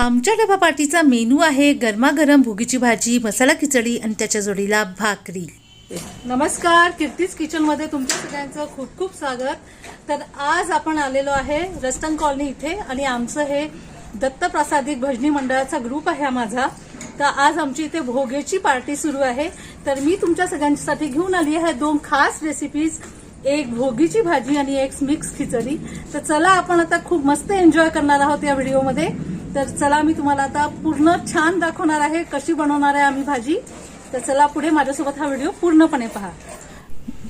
आमच्या डबा पार्टीचा मेनू आहे गरमागरम भुगीची भाजी मसाला खिचडी आणि त्याच्या जोडीला भाकरी. नमस्कार कीर्तीज किचनमध्ये तुमच्या सगळ्यांचं खूप खूप स्वागत. तर आज आपण आलेलो आहे रस्टन कॉलनी इथे आणि आमचं हे दत्तप्रसादिक भजनी मंडळाचा ग्रुप आहे हा माझा. तर आज आमची इथे भोगेची पार्टी सुरू आहे. तर मी तुमच्या सगळ्यांसाठी घेऊन आली आहे दोन खास रेसिपीज एक भोगीची भाजी आणि एक मिक्स खिचडी. तर चला आपण आता खूप मस्त एन्जॉय करणार आहोत या व्हिडिओमध्ये तर चला मी तुम्हाला आता पूर्ण छान दाखवणार आहे कशी बनवणार आहे आम्ही भाजी. तर चला पुढे माझ्यासोबत हा व्हिडिओ पूर्णपणे पहा.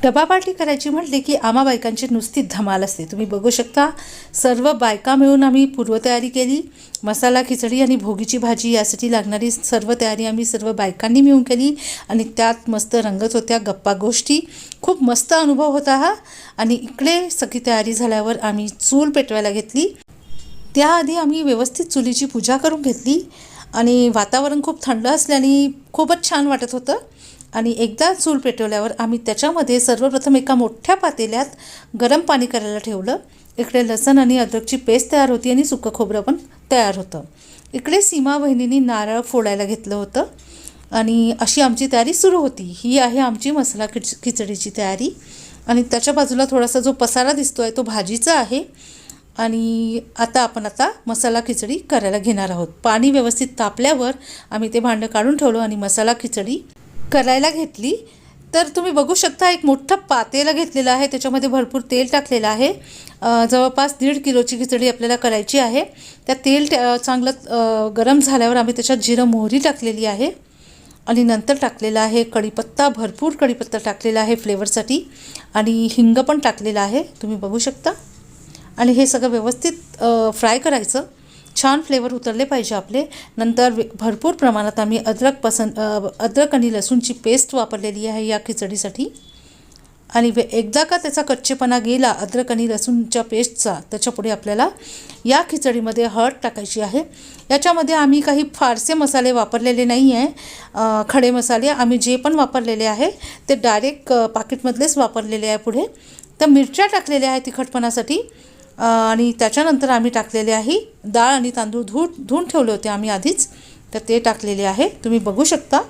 डबा पार्टी करायची म्हटली की आम्हा बायकांची नुसती धमाल असते. तुम्ही बघू शकता सर्व बायका मिळून आम्ही पूर्वतयारी केली. मसाला खिचडी आणि भोगीची भाजी यासाठी लागणारी सर्व तयारी आम्ही सर्व बायकांनी मिळून केली. आणि त्यात मस्त रंगत होत्या गप्पा गोष्टी. खूप मस्त अनुभव होता हा. आणि इकडे सगळी तयारी झाल्यावर आम्ही चूल पेटवायला घेतली. त्याआधी आम्ही व्यवस्थित चुलीची पूजा करून घेतली आणि वातावरण खूप थंड असल्याने खूपच छान वाटत होतं. आणि एकदा चूल पेटवल्यावर आम्ही त्याच्यामध्ये सर्वप्रथम एका मोठ्या पातेल्यात गरम पाणी करायला ठेवलं. इकडे लसण आणि अद्रकची पेस्ट तयार होती आणि सुकं खोबरं पण तयार होतं. इकडे सीमा बहिणींनी नारळ फोडायला घेतलं होतं. आणि अशी आमची तयारी सुरू होती. ही आहे आमची मसाला खिच खिचडीची तयारी. आणि त्याच्या बाजूला थोडासा जो पसारा दिसतो आहे तो भाजीचा आहे. आणि आता आपण आता मसाला खिचडी करायला घेणार आहोत. पाणी व्यवस्थित तापल्यावर आम्ही ते भांडं काढून ठेवलो आणि मसाला खिचडी करायला घेतली. तर तुम्ही बघू शकता एक मोठं पातेलं घेतलेलं आहे. त्याच्यामध्ये भरपूर तेल टाकलेलं आहे. जवळपास दीड किलोची खिचडी आपल्याला करायची आहे. त्या तेल ट- चांगलं गरम झाल्यावर आम्ही त्याच्यात जिरं मोहरी टाकलेली आहे. आणि नंतर टाकलेला आहे कढीपत्ता भरपूर कढीपत्ता टाकलेला आहे फ्लेवरसाठी. आणि हिंग पण टाकलेला आहे. तुम्ही बघू शकता. आणि हे सगळं व्यवस्थित फ्राय करायचं. छान फ्लेवर उतरले पाहिजे आपले. नंतर भरपूर प्रमाणात आम्ही अद्रक पसंत अद्रक आणि लसूणची पेस्ट वापरलेली आहे या खिचडीसाठी. आणि वे एकदा का त्याचा कच्चेपणा गेला अद्रक आणि लसूणच्या पेस्टचा त्याच्यापुढे आपल्याला या खिचडीमध्ये हळद टाकायची आहे. याच्यामध्ये आम्ही काही फारसे मसाले वापरलेले नाही आहे. खडे मसाले आम्ही जे पण वापरलेले आहे ते डायरेक्ट पाकिटमधलेच वापरलेले आहे पुढे. तर मिरच्या टाकलेल्या आहे तिखटपणासाठी. आणि त्याच्यानंतर आम्ही टाकलेले आहे डाळ आणि तांदूळ धु धुवून ठेवले होते आम्ही आधीच. तर ते टाकलेले आहे. तुम्ही बघू शकता.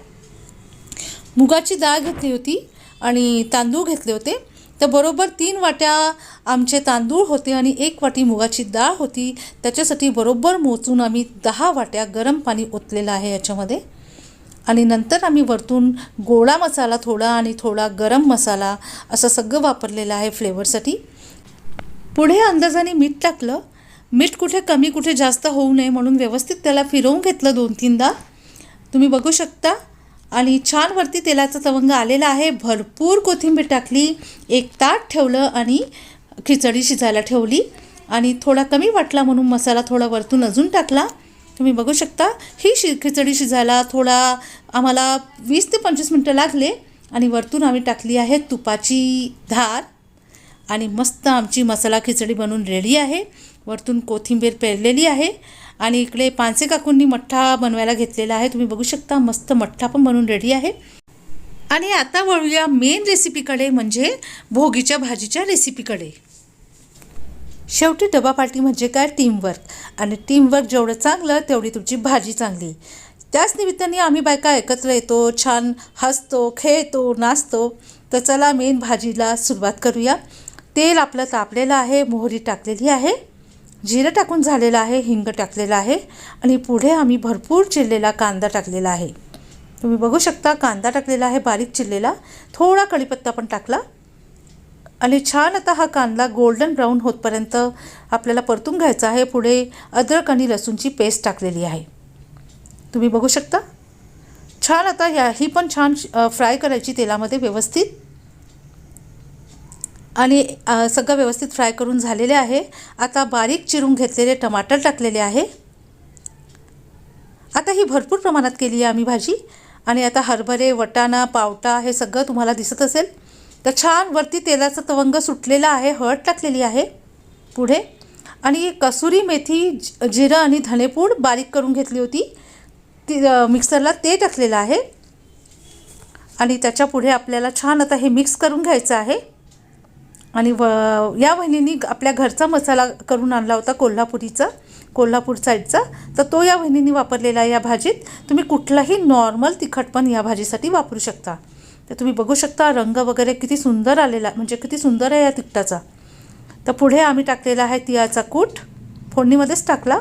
मुगाची डाळ घेतली होती आणि तांदूळ घेतले होते. तर बरोबर तीन वाट्या आमचे तांदूळ होते आणि एक वाटी मुगाची डाळ होती. त्याच्यासाठी बरोबर मोजून आम्ही दहा वाट्या गरम पाणी ओतलेलं आहे याच्यामध्ये. आणि नंतर आम्ही वरतून गोळा मसाला थोडा आणि थोडा गरम मसाला असं सगळं वापरलेलं आहे फ्लेवरसाठी पुढे अंदाजाने मीठ टाकलं. मीठ कुठे कमी कुठे जास्त होऊ नये म्हणून व्यवस्थित त्याला फिरवून घेतलं दोन तीनदा तुम्ही बघू शकता. आणि छान वरती तेलाचा तवंग आलेला आहे. भरपूर कोथिंबीर टाकली. एक ताट ठेवलं आणि खिचडी शिजायला ठेवली. आणि थोडा कमी वाटला म्हणून मसाला थोडा वरतून अजून टाकला. तुम्ही बघू शकता. ही शि खिचडी शिजायला थोडा आम्हाला वीस ते पंचवीस मिनटं लागले. आणि वरतून आम्ही टाकली आहे तुपाची धार. आणि मस्त आमची मसाला खिचडी बनवून रेडी आहे. वरतून कोथिंबीर पेरलेली आहे. आणि इकडे पानसे काकूंनी मठ्ठा बनवायला घेतलेला आहे. तुम्ही बघू शकता मस्त मठ्ठा पण बनवून रेडी आहे. आणि आता वळूया मेन रेसिपीकडे म्हणजे भोगीच्या भाजीच्या रेसिपीकडे शेवटी डबा पार्टी म्हणजे काय? टीमवर्क आणि टीमवर्क जेवढं चांगलं तेवढी तुमची भाजी चांगली. त्याच निमित्ताने आम्ही बायका एकत्र येतो छान हसतो खेळतो नाचतो. तर चला मेन भाजीला सुरुवात करूया. तेल आपलं तापलेलं आहे मोहरी टाकलेली आहे जिरं टाकून झालेलं आहे हिंग टाकलेलं आहे आणि पुढे आम्ही भरपूर चिरलेला कांदा टाकलेला आहे. तुम्ही बघू शकता कांदा टाकलेला आहे बारीक चिरलेला. थोडा कढीपत्ता पण टाकला. आणि छान आता हा कांदा गोल्डन ब्राऊन होतपर्यंत आपल्याला परतून घ्यायचा आहे. पुढे अद्रक आणि लसूणची पेस्ट टाकलेली आहे. तुम्ही बघू शकता. छान आता ह्या ही पण छान फ्राय करायची तेलामध्ये व्यवस्थित. आणि सगळं व्यवस्थित फ्राय करून झालेले आहे. आता बारीक चिरून घेतलेले टमाटर टाकलेले आहे. आता ही भरपूर प्रमाणात केली आहे आम्ही भाजी. आणि आता हरभरे वटाणा पावटा हे सगळं तुम्हाला दिसत असेल. तर छान वरती तेलाचं तवंग सुटलेलं आहे हळद टाकलेली आहे पुढे. आणि कसुरी मेथी जिरं आणि धनेपूड बारीक करून घेतली होती. ती मिक्सरला ते टाकलेलं आहे. आणि त्याच्या पुढे आपल्याला छान आता हे मिक्स करून घ्यायचं आहे. आणि व या वहिनींनी आपल्या घरचा मसाला करून आणला होता कोल्हापुरीचा कोल्हापूर साईडचा. तर तो या वहिनींनी वापरलेला आहे या भाजीत. तुम्ही कुठलाही नॉर्मल तिखट पण या भाजीसाठी वापरू शकता. तर तुम्ही बघू शकता रंग वगैरे किती सुंदर आलेला म्हणजे किती सुंदर आहे या तिखटाचा. तर पुढे आम्ही टाकलेला आहे तिळाचा कूट. फोडणीमध्येच टाकला.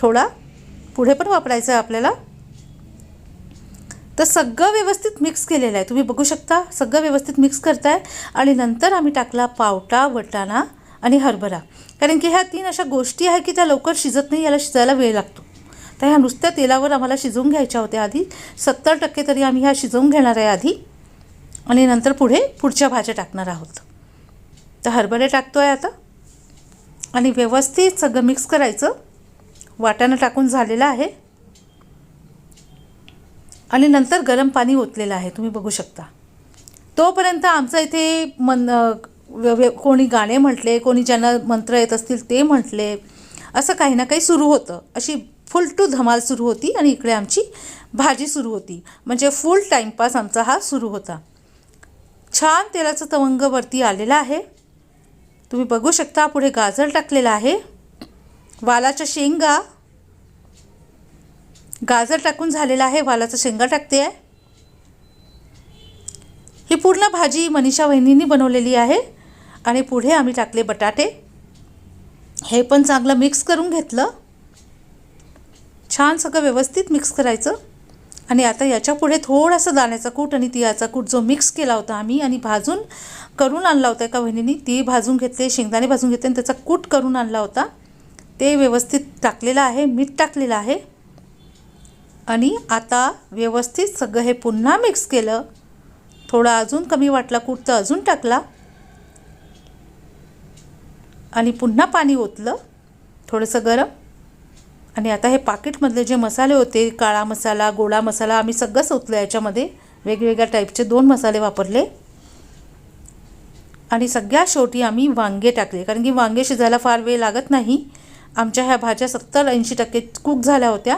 थोडा. पुढे पण वापरायचा आहे आपल्याला. तर सगळं व्यवस्थित मिक्स केलेलं आहे. तुम्ही बघू शकता सगळं व्यवस्थित मिक्स करताय. आणि नंतर आम्ही टाकला पावटा वटाणा आणि हरभरा. कारण की ह्या तीन अशा गोष्टी आहे की त्या लवकर शिजत नाही याला शिजायला वेळ लागतो. तर ह्या नुसत्या तेलावर आम्हाला शिजवून घ्यायच्या होत्या आधी. सत्तर टक्के तरी आम्ही ह्या शिजवून घेणार आहे आधी. आणि नंतर पुढे पुढच्या भाज्या टाकणार आहोत. तर हरभरे टाकतो आहे आता. आणि व्यवस्थित सगळं मिक्स करायचं. वाटाणं टाकून झालेलं आहे. आणि नंतर गरम पाणी ओतलेलं आहे तुम्ही बघू शकता. तोपर्यंत आमचं इथे मन कोणी गाणे म्हटले कोणी ज्यांना मंत्र येत असतील ते म्हटले असं काही ना काही सुरू होतं. अशी फुल टू धमाल सुरू होती आणि इकडे आमची भाजी सुरू होती. म्हणजे फुल टाईमपास आमचा हा सुरू होता. छान तेलाचं तवंग वरती आलेलं आहे. तुम्ही बघू शकता पुढे गाजर टाकलेला आहे. वालाच्या शेंगा गाजर टाकून झालेला आहे वालाचा शेंगा टाकते आहे. ही पूर्ण भाजी मनीषा वहिनींनी बनवलेली आहे आणि पुढे आम्ही टाकले बटाटे. हे पण चांगलं मिक्स करून घेतलं. छान सगळं व्यवस्थित मिक्स करायचं. आणि आता याच्यापुढे थोडासा दाण्याचा कूट आणि तिळाचा कूट जो मिक्स केला होता आम्ही आणि भाजून करून आणला होता एका वहिनीने ती भाजून घेतले शेंगदाणे भाजून घेतले आणि त्याचा कूट करून आणला होता. ते व्यवस्थित टाकलेलं आहे मीठ टाकलेलं आहे. आणि आता व्यवस्थित सगळं हे पुन्हा मिक्स केलं. थोडा अजून कमी वाटला कूट तर अजून टाकला. आणि पुन्हा पाणी ओतलं थोडंसं गरम. आणि आता हे पाकिटमधले जे मसाले होते काळा मसाला गोळा मसाला आम्ही सगळंच ओतलं याच्यामध्ये. वेगवेगळ्या टाईपचे दोन मसाले वापरले. आणि सगळ्या शेवटी आम्ही वांगे टाकले. कारण की वांगे शिजायला फार वेळ लागत नाही. आमच्या ह्या भाज्या सत्तर ऐंशी टक्के कुक झाल्या होत्या.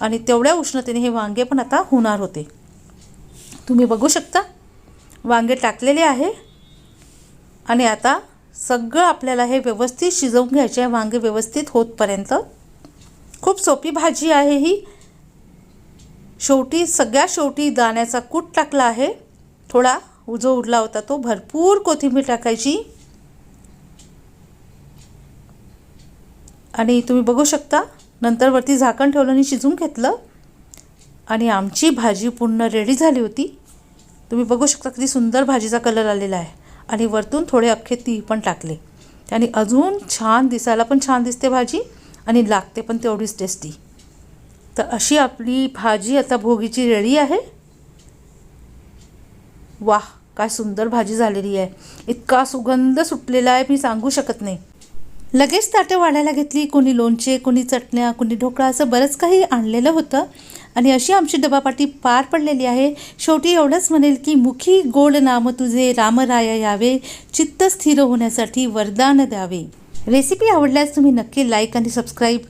आणि तेवढ्या उष्णतेने हे वांगे पण आता होणार होते. तुम्ही बघू शकता वांगे टाकलेले आहे आणि आता सगळं आपल्याला हे व्यवस्थित शिजवून घ्यायचे आहे. वांगे व्यवस्थित होतपर्यंत. खूप सोपी भाजी आहे ही. शेवटी सगळ्या शेवटी दाण्याचा कूट टाकला आहे. थोडा जो उरला होता तो भरपूर कोथिंबीर टाकायची. आणि तुम्ही बघू शकता नंतर वरती झाकण ठेवलं आणि शिजून घेतलं. आणि आमची भाजी पूर्ण रेडी झाली होती. तुम्ही बघू शकता किती सुंदर भाजीचा कलर आलेला आहे. आणि वरतून थोडे अख्खे ती पण टाकले. आणि अजून छान दिसायला पण छान दिसते भाजी आणि लागते पण तेवढीच टेस्टी तर अशी आपली भाजी आता भोगीची रेडी आहे. वाह काय सुंदर भाजी झालेली आहे. इतका सुगंध सुटलेला आहे मी सांगू शकत नाही. लगेच ताटं वाढायला घेतली कोणी लोणचे कोणी चटण्या कोणी ढोकळा असं बरंच काही आणलेलं होतं. आणि अशी आमची डबापाटी पार पडलेली आहे. शेवटी एवढंच म्हणेल की मुखी गोड नाम तुझे रामराया यावे. चित्त स्थिर होण्यासाठी वरदान द्यावे. रेसिपी आवडल्यास तुम्ही नक्की लाईक आणि सबस्क्राईब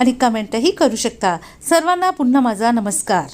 आणि कमेंटही करू शकता. सर्वांना पुन्हा माझा नमस्कार.